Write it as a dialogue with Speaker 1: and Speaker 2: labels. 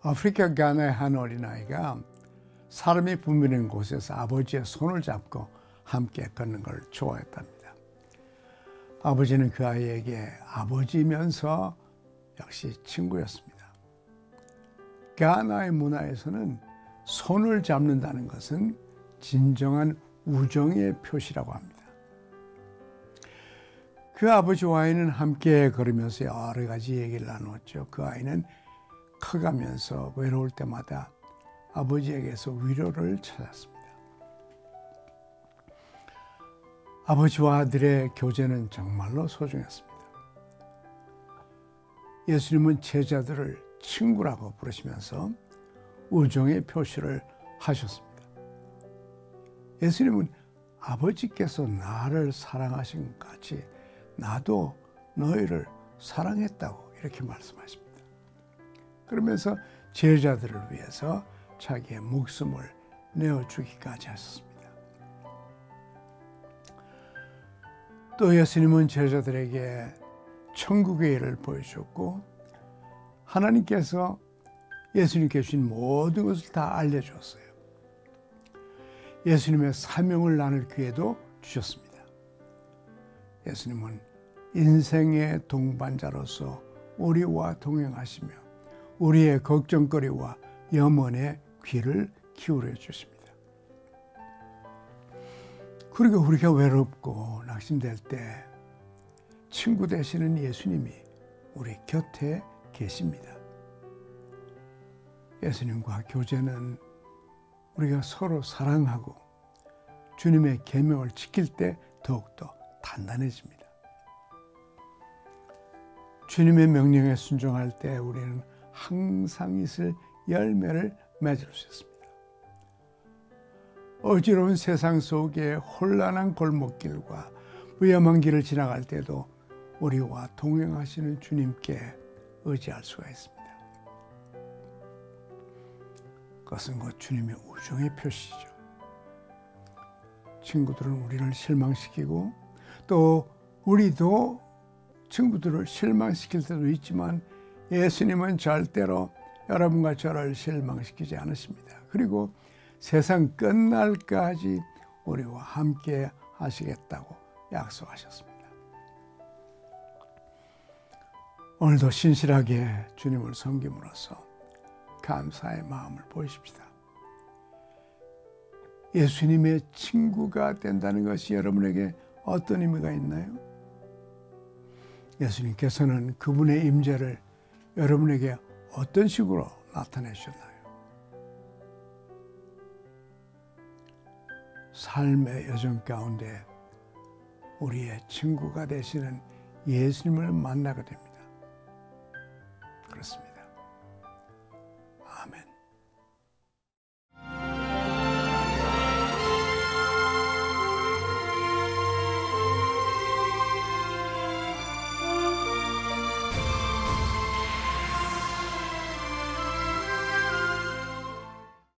Speaker 1: 아프리카 가나의 한 어린아이가 사람이 붐비는 곳에서 아버지의 손을 잡고 함께 걷는 걸 좋아했답니다. 아버지는 그 아이에게 아버지면서 역시 친구였습니다. 가나의 문화에서는 손을 잡는다는 것은 진정한 우정의 표시라고 합니다. 그 아버지와는 함께 걸으면서 여러 가지 얘기를 나누었죠. 그 아이는 커가면서 외로울 때마다 아버지에게서 위로를 찾았습니다. 아버지와 아들의 교제는 정말로 소중했습니다. 예수님은 제자들을 친구라고 부르시면서 우정의 표시를 하셨습니다. 예수님은 아버지께서 나를 사랑하신 것 같이 나도 너희를 사랑했다고 이렇게 말씀하십니다. 그러면서 제자들을 위해서 자기의 목숨을 내어주기까지 하셨습니다. 또 예수님은 제자들에게 천국의 일을 보여주셨고 하나님께서 예수님께 주신 모든 것을 다 알려주었어요. 예수님의 사명을 나눌 기회도 주셨습니다. 예수님은 인생의 동반자로서 우리와 동행하시며 우리의 걱정거리와 염원에 귀를 기울여 주십니다. 그리고 우리가 외롭고 낙심될 때 친구 되시는 예수님이 우리 곁에 계십니다. 예수님과 교제는 우리가 서로 사랑하고 주님의 계명을 지킬 때 더욱더 단단해집니다. 주님의 명령에 순종할 때 우리는 항상 있을 열매를 맺을 수 있습니다. 어지러운 세상 속에 혼란한 골목길과 위험한 길을 지나갈 때도 우리와 동행하시는 주님께 의지할 수가 있습니다. 그것은 곧 주님의 우정의 표시죠. 친구들은 우리를 실망시키고 또 우리도 친구들을 실망시킬 때도 있지만 예수님은 절대로 여러분과 저를 실망시키지 않으십니다. 그리고 세상 끝날까지 우리와 함께 하시겠다고 약속하셨습니다. 오늘도 신실하게 주님을 섬김으로써 감사의 마음을 보이십시다. 예수님의 친구가 된다는 것이 여러분에게 어떤 의미가 있나요? 예수님께서는 그분의 임재를 여러분에게 어떤 식으로 나타내셨나요? 삶의 여정 가운데 우리의 친구가 되시는 예수님을 만나게 됩니다. 그렇습니다.